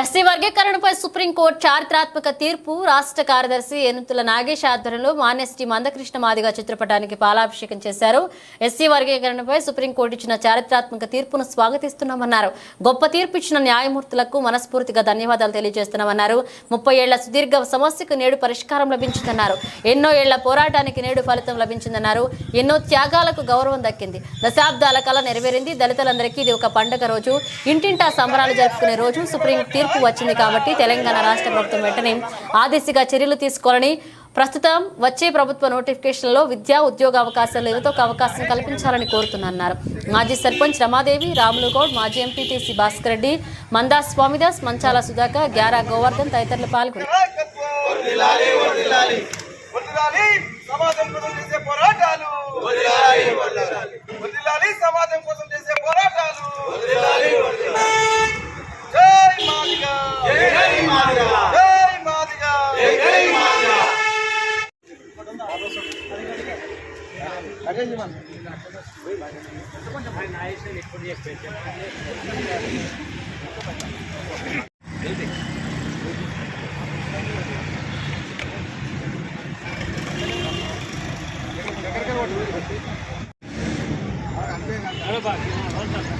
SC వర్గీకరణపై supreme court చారిత్రాత్మక తీర్పు రాష్ట్ర కార్యదర్శి ఎనుతుల నాగేష్ ఆధ్వర్యంలో మాన్యశ్రీ మందకృష్ణ మాదిగ చిత్రపటానికి పాలాభిషేకం చేశారు. ఎస్సీ వర్గీకరణపై సుప్రీంకోర్టు ఇచ్చిన చారిత్రాత్మక తీర్పును స్వాగతిస్తున్నామన్నారు. గొప్ప తీర్పు ఇచ్చిన న్యాయమూర్తులకు మనస్ఫూర్తిగా ధన్యవాదాలు తెలియజేస్తున్నామన్నారు. ముప్పై ఏళ్ళ సుదీర్ఘ సమస్యకు నేడు పరిష్కారం లభించిందన్నారు. ఎన్నో ఏళ్ళ పోరాటానికి నేడు ఫలితం లభించిందన్నారు. ఎన్నో త్యాగాలకు గౌరవం దక్కింది. దశాబ్దాల కళ నెరవేరింది. దళితులందరికీ ఇది ఒక పండగ రోజు. ఇంటింటా సంబరాలు జరుపుకునే రోజు సుప్రీం తీర్పు వచ్చింది కాబట్టి తెలంగాణ రాష్ట్ర ప్రభుత్వం వెంటనే ఆ దిశగా చర్యలు తీసుకోవాలని ప్రస్తుతం వచ్చే ప్రభుత్వ నోటిఫికేషన్లో విద్యా ఉద్యోగ అవకాశాలు యువతకు అవకాశం కల్పించాలని కోరుతున్నారు మాజీ సర్పంచ్ రమాదేవి రాములు గౌడ్ మాజీ ఎంపీటీసీ భాస్కర్ రెడ్డి మందా స్వామిదాస్ మంచాల సుధాకర్ గ్యారా గోవర్ధన్ తదితరులు పాల్గొన్నారు. ఎక్కడ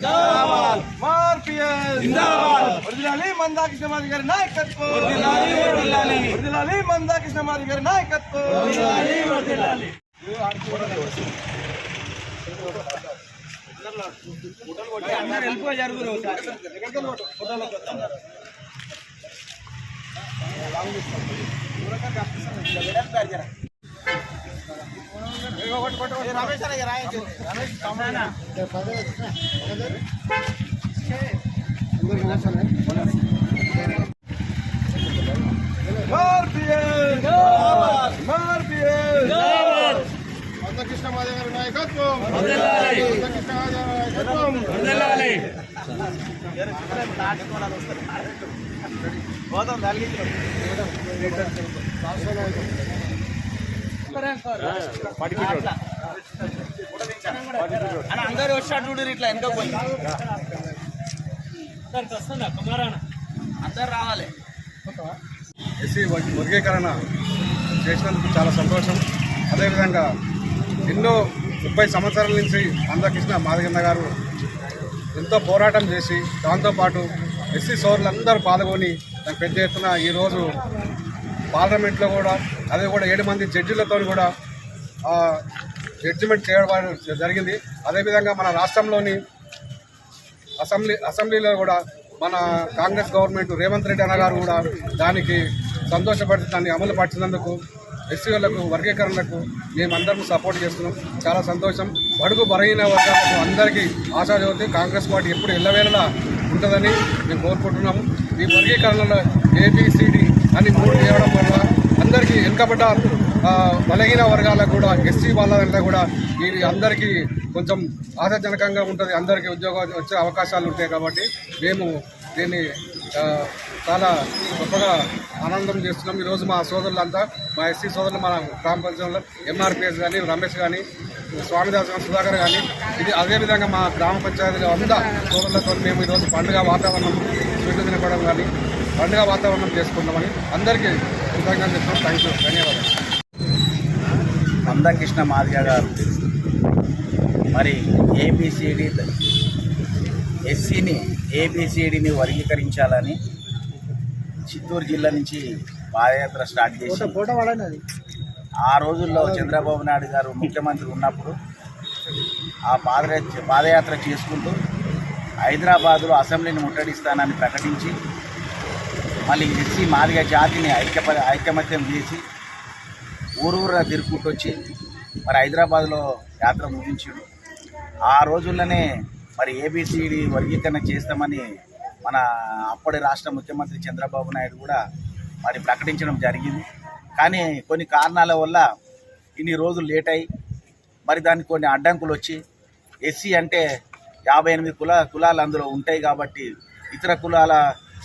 చేసే పోరాటాలు వదిలాలి సమాజం కోసం చేసే పోరాటాలు జై మాదిగా జై మాదిగా జై మాదిగా వదిలాలి మందా కృష్ణమాది గారి నాయకత్వం వదిలాలి మందా కృష్ణమాది గారి నాయకత్వం మార్పిఎల్ మార్పిఎల్ కృష్ణ గారి నాయకత్వం కృష్ణ నాయకత్వం అందరు వచ్చాడు చూడు ఇట్లా వెనక పోయి. అందరు రావాలి. ఎస్సీ వర్గీకరణ చేసినందుకు చాలా సంతోషం. అదేవిధంగా ఎన్నో ముప్పై సంవత్సరాల నుంచి అందకృష్ణ మాదగిన్న గారు ఎంతో పోరాటం చేసి దాంతోపాటు ఎస్సీ సోదరులందరూ పాల్గొని దానికి పెద్ద ఎత్తున ఈరోజు పార్లమెంట్లో కూడా అదే కూడా ఏడు మంది జడ్జిలతో కూడా జడ్జిమెంట్ చేయడం జరిగింది. అదేవిధంగా మన రాష్ట్రంలోని అసెంబ్లీ అసెంబ్లీలో కూడా మన కాంగ్రెస్ గవర్నమెంట్ రేవంత్ రెడ్డి అన్న గారు కూడా దానికి సంతోషపడి దాన్ని అమలు పరిచినందుకు ఎస్సీలకు వర్గీకరణకు మేమందరం సపోర్ట్ చేస్తున్నాం. చాలా సంతోషం. బడుగు బలహీన వర్గాలకు అందరికీ ఆశాజ్యోతి కాంగ్రెస్ పార్టీ ఎప్పుడు ఎల్లవేళలా ఉంటుందని మేము కోరుకుంటున్నాము. ఈ వర్గీకరణలో ఏబిసిడి అని మూడు చేయడం వల్ల అందరికీ వెనుకబడ్డ బలహీన వర్గాలకు కూడా ఎస్సీ వాళ్ళంతా కూడా ఇది అందరికీ కొంచెం ఆశాజనకంగా ఉంటుంది. అందరికీ ఉద్యోగం వచ్చే అవకాశాలు ఉంటాయి కాబట్టి మేము దీన్ని చాలా గొప్పగా ఆనందం చేస్తున్నాం. ఈరోజు మా సోదరులంతా మా ఎస్సీ సోదరులు మన గ్రామ పంచాయతీలో ఎంఆర్పిఎస్ కానీ రమేష్ కానీ స్వామిదాస్ కానీ సుధాకర్ కానీ ఇది అదేవిధంగా మా గ్రామ పంచాయతీలో అంతా సోదరులతో మేము ఈరోజు పండుగ వాతావరణం స్వీట్లు తినపడం కానీ పండుగ వాతావరణం చేసుకుంటామని అందరికీ కృతజ్ఞతలు చెప్తున్నాం థ్యాంక్ యూ ధన్యవాదాలు. మందకృష్ణ మాదిగ గారు. మరి ఏబిసిడి ఎస్సీని ఏబిసిడిని వర్గీకరించాలని చిత్తూరు జిల్లా నుంచి పాదయాత్ర స్టార్ట్ చేసి ఆ రోజుల్లో చంద్రబాబు నాయుడు గారు ముఖ్యమంత్రి ఉన్నప్పుడు ఆ పాదయాత్ర పాదయాత్ర చేసుకుంటూ హైదరాబాదులో అసెంబ్లీని ముట్టడిస్తానని ప్రకటించి మళ్ళీ ఎస్సీ మాదిగ జాతిని ఐక్యప ఐకమత్యం చేసి ఊరూరా తిరుగుకుంటూ వచ్చి మరి హైదరాబాద్లో యాత్ర ముగించాడు. ఆ రోజుల్లోనే మరి ఏబిసిడి వర్గీకరణ చేస్తామని మన అప్పటి రాష్ట్ర ముఖ్యమంత్రి చంద్రబాబు నాయుడు కూడా మరి ప్రకటించడం జరిగింది. కానీ కొన్ని కారణాల వల్ల ఇన్ని రోజులు లేట్ అయ్యి మరి దానికి కొన్ని అడ్డంకులు వచ్చి ఎస్సీ అంటే యాభై ఎనిమిది కుల కులాలు అందులో ఉంటాయి కాబట్టి ఇతర కులాల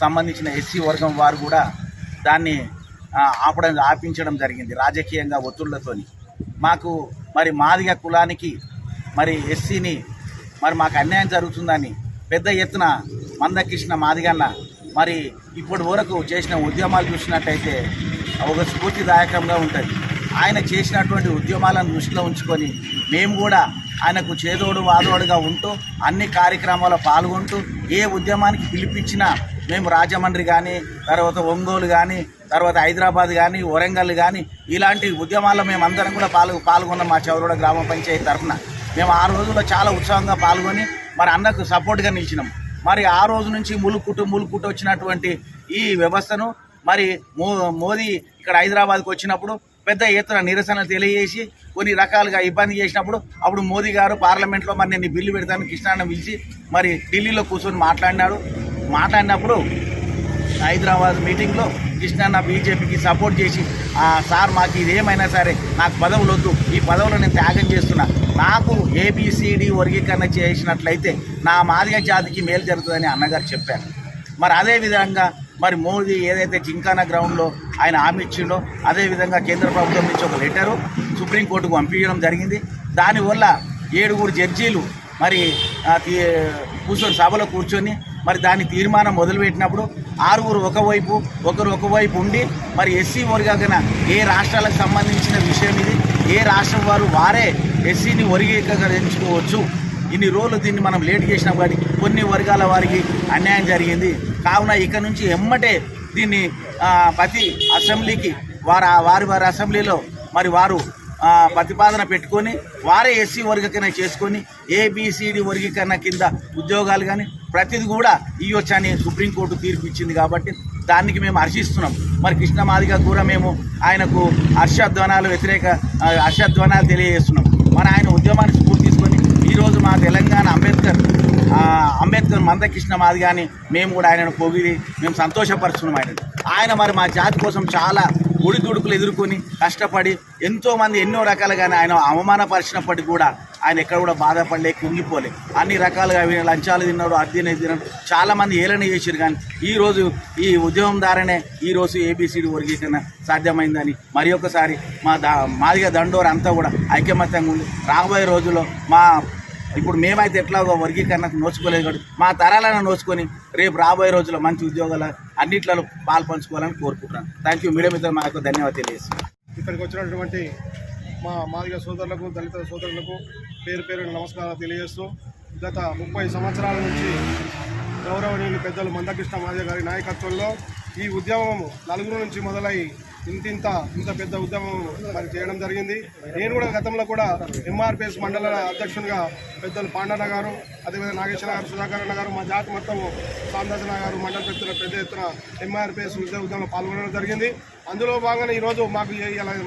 సంబంధించిన ఎస్సీ వర్గం వారు కూడా దాన్ని ఆపడం ఆపించడం జరిగింది రాజకీయంగా ఒత్తిళ్ళతోని. మాకు మరి మాదిగ కులానికి మరి ఎస్సీని మరి మాకు అన్యాయం జరుగుతుందని పెద్ద ఎత్తున మందకృష్ణ మాదిగన్న మరి ఇప్పటి వరకు చేసిన ఉద్యమాలు చూసినట్టయితే ఒక స్ఫూర్తిదాయకంగా ఉంటుంది. ఆయన చేసినటువంటి ఉద్యమాలను దృష్టిలో ఉంచుకొని మేము కూడా ఆయనకు చేదోడు వాదోడుగా ఉంటూ అన్ని కార్యక్రమాల్లో పాల్గొంటూ ఏ ఉద్యమానికి పిలిపించినా మేము రాజమండ్రి కానీ తర్వాత ఒంగోలు కానీ తర్వాత హైదరాబాద్ కానీ వరంగల్ కానీ ఇలాంటి ఉద్యమాల్లో మేము అందరం కూడా పాల్గొ పాల్గొన్నాం మా చౌరోడ గ్రామ పంచాయతీ తరఫున. మేము ఆ రోజుల్లో చాలా ఉత్సాహంగా పాల్గొని మరి అన్నకు సపోర్ట్గా నిలిచినాం. మరి ఆ రోజు నుంచి ములుకుట్టు ములుక్కుట్టు వచ్చినటువంటి ఈ వ్యవస్థను మరి మో మోదీ ఇక్కడ హైదరాబాద్కి వచ్చినప్పుడు పెద్ద ఎత్తున నిరసన తెలియజేసి కొన్ని రకాలుగా ఇబ్బంది చేసినప్పుడు అప్పుడు మోదీ గారు పార్లమెంట్లో మరి నేను బిల్లు పెడతాను కృష్ణాన్న పిలిచి మరి ఢిల్లీలో కూర్చొని మాట్లాడినాడు. మాట్లాడినప్పుడు హైదరాబాద్ మీటింగ్లో కృష్ణన్న బీజేపీకి సపోర్ట్ చేసి సార్ మాకు ఇది ఏమైనా సరే నాకు పదవులు వద్దు ఈ పదవులు నేను త్యాగం చేస్తున్నా. నాకు ఏబిసిడి వర్గీకరణ చేసినట్లయితే నా మాదిగ జాతికి మేలు జరుగుతుందని అన్నగారు చెప్పారు. మరి అదేవిధంగా మరి మోదీ ఏదైతే జింకానా గ్రౌండ్లో ఆయన హామీ ఇచ్చిండో అదేవిధంగా కేంద్ర ప్రభుత్వం నుంచి ఒక లెటరు సుప్రీంకోర్టుకు పంపించడం జరిగింది. దానివల్ల ఏడుగురు జడ్జీలు మరి తీ- కూర్చొని సభలో కూర్చొని మరి దాని తీర్మానం మొదలుపెట్టినప్పుడు ఆరుగురు ఒకవైపు ఒకరు ఒకవైపు ఉండి మరి ఎస్సీ వర్గన ఏ రాష్ట్రాలకు సంబంధించిన విషయం ఇది? ఏ రాష్ట్రం వారు వారే ఎస్సీని వర్గీకరించుకోవచ్చు ఇన్ని రోజులు దీన్ని మనం లేట్ చేసినాం కానీ కొన్ని వర్గాల వారికి అన్యాయం జరిగింది. కావున ఇక నుంచి ఎమ్మటే దీన్ని ప్రతి అసెంబ్లీకి వారు వారి వారి అసెంబ్లీలో మరి వారు ప్రతిపాదన పెట్టుకొని వారే ఎస్సీ వర్గీకరణ చేసుకొని ఏబిసిడి వర్గీకరణ కింద ఉద్యోగాలు కానీ ప్రతిది కూడా ఇవ్వచ్చని సుప్రీంకోర్టు తీర్పు ఇచ్చింది కాబట్టి దానికి మేము హర్షిస్తున్నాం. మరి కృష్ణ మాదిగ కూడా మేము ఆయనకు హర్షధ్వనాలు వ్యతిరేక ఆ, హర్షధ్వనాలు తెలియజేస్తున్నాం. మరి ఆయన ఉద్యమాన్ని స్ఫూర్తి తీసుకొని ఈరోజు మా తెలంగాణ అంబేద్కర్ అంబేద్కర్ మందకృష్ణ మాది కానీ మేము కూడా ఆయనను పొగిడి మేము సంతోషపరుచున్నాం ఆయన. ఆయన మరి మా జాతి కోసం చాలా ఒడిదుడుకులు ఎదుర్కొని కష్టపడి ఎంతోమంది ఎన్నో రకాలుగానే ఆయన అవమానపరిచినప్పటికీ కూడా ఆయన ఎక్కడ కూడా బాధపడలే కుంగిపోలే. అన్ని రకాలుగా వీళ్ళు లంచాలు తిన్నారు అద్దెనే తిన్నారు. చాలామంది ఏలన చేశారు కానీ ఈరోజు ఈ ఉద్యమం ద్వారానే ఈ రోజు ఏబిసిడి వర్గీకరణ సాధ్యమైందని మరి ఒకసారి మా దా మాదిగా దండోర అంతా కూడా ఐకమత్యంగా ఉంది. రాబోయే రోజుల్లో మా ఇప్పుడు మేమైతే ఎట్లాగో వర్గీకరణకు నోచుకోలేదు కాబట్టి మా తరాలను నోచుకొని రేపు రాబోయే రోజుల్లో మంచి ఉద్యోగాలు అన్నిట్లలో పాలు పంచుకోవాలని కోరుకుంటున్నాను. థ్యాంక్ యూ మీడియా మిత్రులు మా యొక్క ధన్యవాదాలు తెలియజేస్తున్నాను. ఇక్కడికి వచ్చినటువంటి మా మాదిగ సోదరులకు దళిత సోదరులకు పేరు పేరు నమస్కారాలు తెలియజేస్తూ గత ముప్పై సంవత్సరాల నుంచి గౌరవనీయులు పెద్దలు మందకృష్ణ మాదిగ గారి నాయకత్వంలో ఈ ఉద్యమము నలుగురు నుంచి మొదలై ఇంతింత ఇంత పెద్ద ఉద్యమం మరి చేయడం జరిగింది. నేను కూడా గతంలో కూడా ఎంఆర్పిఎస్ మండల అధ్యక్షునిగా పెద్దలు పాండన్న గారు అదేవిధంగా నాగేశ్వర గారు సుధాకర్ అన్న గారు మా జాతి మొత్తం సాందర్శన గారు మండల పెద్దల పెద్ద ఎత్తున ఎంఆర్పిఎస్ ఉద్యోగ ఉద్యమంలో పాల్గొనడం జరిగింది. అందులో భాగంగా ఈరోజు మాకు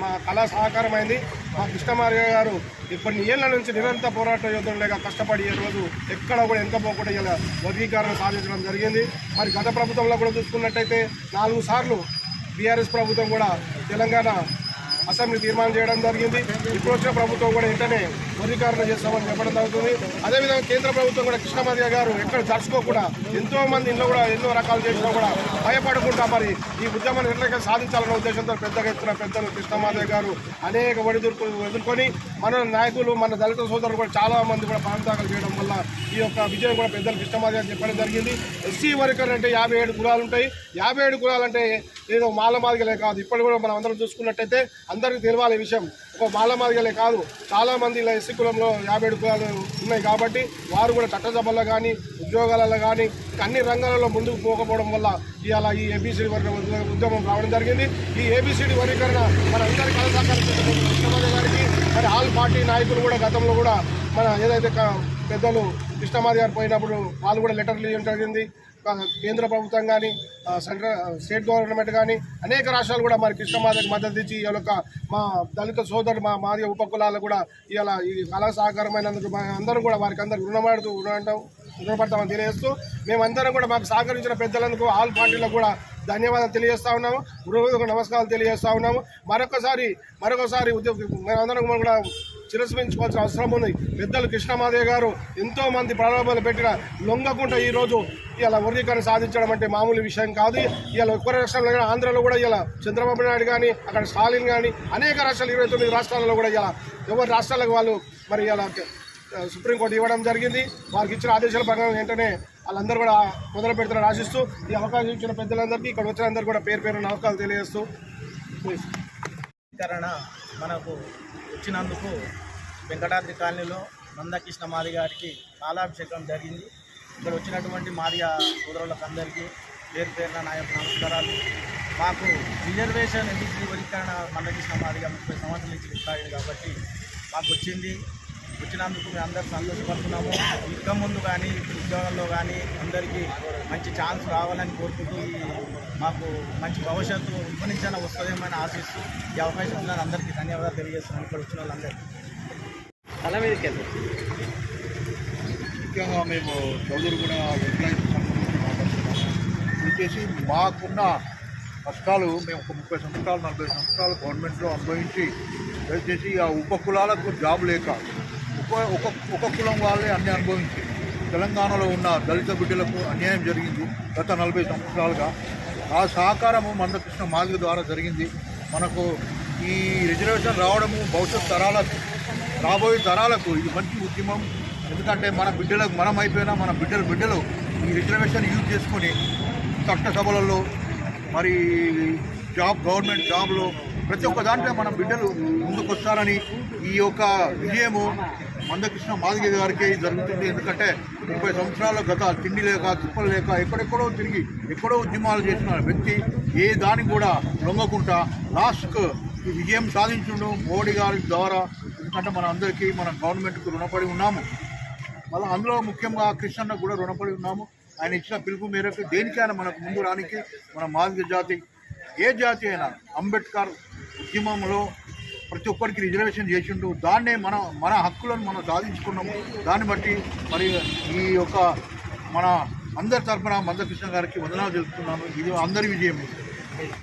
మా కళా సహకారం అయింది మా కృష్ణమార్య గారు ఇప్పటి ఏళ్ళ నుంచి నిరంతర పోరాట యోధులుగా కష్టపడి ఈ రోజు ఎక్కడ కూడా ఎంత పోకుండా ఇలా వర్గీకరణ సాధించడం జరిగింది. మరి గత ప్రభుత్వంలో కూడా చూసుకున్నట్టయితే నాలుగు సార్లు బీఆర్ఎస్ ప్రభుత్వం కూడా తెలంగాణ అసెంబ్లీ తీర్మానం చేయడం జరిగింది. ఇప్పుడు వచ్చిన ప్రభుత్వం కూడా వెంటనే వర్గీకరణ చేస్తామని చెప్పడం జరుగుతుంది. అదేవిధంగా కేంద్ర ప్రభుత్వం కూడా కృష్ణమాదిగ గారు ఎక్కడ జరుచుకోకుండా ఎంతో మంది ఇంట్లో కూడా ఎన్నో రకాలు చేసినా కూడా భయపడకుండా మరి ఈ ఉద్యమాన్ని ఎట్లయితే సాధించాలన్న ఉద్దేశంతో పెద్దగా ఎత్తున పెద్దలు కృష్ణమాదిగ గారు అనేక ఒడిదుడుకులు ఎదుర్కొని మన నాయకులు మన దళిత సోదరులు కూడా చాలా మంది కూడా ప్రాంతాలు చేయడం వల్ల ఈ యొక్క విజయం కూడా పెద్దలు కృష్ణమాదిగ గారు చెప్పడం జరిగింది. ఎస్సీ వర్కర్ అంటే యాభై ఏడు కులాలు ఉంటాయి. యాభై ఏడు కులాలు అంటే ఏదో మాల మాదిగలే కాదు. ఇప్పటి కూడా మనం అందరం చూసుకున్నట్టయితే అందరికీ తెలియాలి విషయం. ఒక మాల మాదిగలే కాదు. చాలా మంది ఇలా ఎస్సీ కులంలో యాభై ఏడు కులాలు ఉన్నాయి కాబట్టి వారు కూడా చట్టసభల్లో కానీ ఉద్యోగాలలో కానీ అన్ని రంగాలలో ముందుకు పోకపోవడం వల్ల ఇవాళ ఈ ఏబిసిడి వర్గ ఉద్యమం రావడం జరిగింది. ఈ ఏబిసిడి వర్గీకరణ మన అందరి కళ గారికి మరి ఆల్ పార్టీ నాయకులు కూడా గతంలో కూడా మన ఏదైతే పెద్దలు కృష్ణమాది గారు పోయినప్పుడు వాళ్ళు కూడా లెటర్లు ఇవ్వడం జరిగింది. కేంద్ర ప్రభుత్వం కానీ సెంట్రల్ స్టేట్ గవర్నమెంట్ కానీ అనేక రాష్ట్రాలు కూడా మరి కృష్ణమాదకి మద్దతు ఇచ్చి ఈ యొక్క మా దళిత సోదరుడు మా మాదిగ ఉపకులాలు కూడా ఇలా ఈ కళా సహకారమైనందుకు అందరూ కూడా వారికి అందరూ రుణపడుతూ రుణపడతామని తెలియజేస్తూ మేమందరం కూడా మాకు సహకరించిన పెద్దలందుకు ఆల్ పార్టీలకు కూడా ధన్యవాదాలు తెలియజేస్తా ఉన్నాము. గృహకు నమస్కారాలు తెలియజేస్తా ఉన్నాము. మరొకసారి మరొకసారి ఉద్యోగ మనందరం కూడా చిరస్మించుకోవాల్సిన అవసరం ఉంది. పెద్దలు కృష్ణమాదేవి గారు ఎంతో మంది పెట్టిన లొంగకుండా ఈ రోజు ఇలా వర్గీకరణ సాధించడం అంటే మామూలు విషయం కాదు. ఇలా ఒక్క రాష్ట్రంలో కానీ ఆంధ్రలో కూడా ఇలా చంద్రబాబు నాయుడు కానీ అక్కడ స్టాలిన్ కానీ అనేక రాష్ట్రాలు ఇరవై తొమ్మిది రాష్ట్రాలలో కూడా ఇలా ఎవరి రాష్ట్రాలకు వాళ్ళు మరి ఇలా సుప్రీంకోర్టు ఇవ్వడం జరిగింది. వారికి ఇచ్చిన ఆదేశాల ప్రకారం వెంటనే వాళ్ళందరూ కూడా మొదలు పెడుతున్నారు ఆశిస్తూ ఈ అవకాశం ఇచ్చిన పెద్దలందరికీ ఇక్కడ వచ్చిన అందరూ కూడా పేరు పేరు నమస్కారాలు తెలియజేస్తూ వర్గీకరణ మనకు వచ్చినందుకు వెంకటాద్రి కాలనీలో నందకృష్ణ మాది గారికి పాలాభిషేకం జరిగింది. ఇక్కడ వచ్చినటువంటి మాదిగ సోదరులకు అందరికీ పేరు పేరున నా యొక్క నమస్కారాలు. మాకు రిజర్వేషన్ ఎన్నికలు వర్గీకరణ మందకృష్ణ మాదిగా ముప్పై సంవత్సరాల నుంచి కాబట్టి మాకు వచ్చింది. వచ్చినందుకు మేము అందరూ సంతోషపడుతున్నాము. ఇంకా ముందు కానీ ఉద్యోగంలో కానీ అందరికీ మంచి ఛాన్స్ రావాలని కోరుకుంటూ ఈ మాకు మంచి భవిష్యత్తు ఉపనించిన వస్తుందేమని ఆశిస్తూ ఈ అవకాశం ఉందని అందరికీ ధన్యవాదాలు తెలియజేస్తున్నాను. ఇక్కడ వచ్చిన వాళ్ళందరికీ. ముఖ్యంగా మేము సంబంధించి మాట్లాడుతున్నాము వచ్చేసి మాకున్న కష్టాలు మేము ఒక ముప్పై సంవత్సరాలు నలభై సంవత్సరాలు గవర్నమెంట్లో అనుభవించి దయచేసి ఆ ఉప కులాలకు జాబ్ లేక ఒక్కొక్క ఒక కులం వాళ్ళే అన్ని అనుభవించి తెలంగాణలో ఉన్న దళిత బిడ్డలకు అన్యాయం జరిగింది గత నలభై సంవత్సరాలుగా. ఆ సహకారము మందకృష్ణ మాదిగ ద్వారా జరిగింది. మనకు ఈ రిజర్వేషన్ రావడము భవిష్యత్ తరాలకు రాబోయే తరాలకు ఇది మంచి ఉద్యమం. ఎందుకంటే మన బిడ్డలకు మనం అయిపోయినా మన బిడ్డల బిడ్డలు ఈ రిజర్వేషన్ యూజ్ చేసుకొని చట్టసభలలో మరి జాబ్ గవర్నమెంట్ జాబ్లో ప్రతి ఒక్క దాంట్లో మన బిడ్డలు ముందుకు వస్తారని ఈ యొక్క విజయము మందకృష్ణ మాదిగేది గారికి జరుగుతుంది. ఎందుకంటే ముప్పై సంవత్సరాల గత తిండి లేక తిప్పలు లేక ఎక్కడెక్కడో తిరిగి ఎక్కడో ఉద్యమాలు చేసిన వ్యక్తి ఏ దానికి కూడా లొంగకుండా లాస్ట్కు విజయం సాధించడం మోడీ గారి ద్వారా. ఎందుకంటే మన అందరికీ మన గవర్నమెంట్కు రుణపడి ఉన్నాము. మళ్ళీ అందులో ముఖ్యంగా కృష్ణన్న కూడా రుణపడి ఉన్నాము. ఆయన ఇచ్చిన పిలుపు మేరకు దేనికైనా మనకు ముందు రానికి మన మాదిగ జాతి ఏ జాతి అయినా అంబేద్కర్ ఉద్యమంలో ప్రతి ఒక్కరికి రిజర్వేషన్ చేసిండు. దాన్నే మన మన హక్కులను మనం సాధించుకున్నాము దాన్ని బట్టి మరి ఈ యొక్క మన అందరి తరఫున మందకృష్ణ గారికి వందనాలు తెలుపుతున్నాను. ఇది అందరి విజయం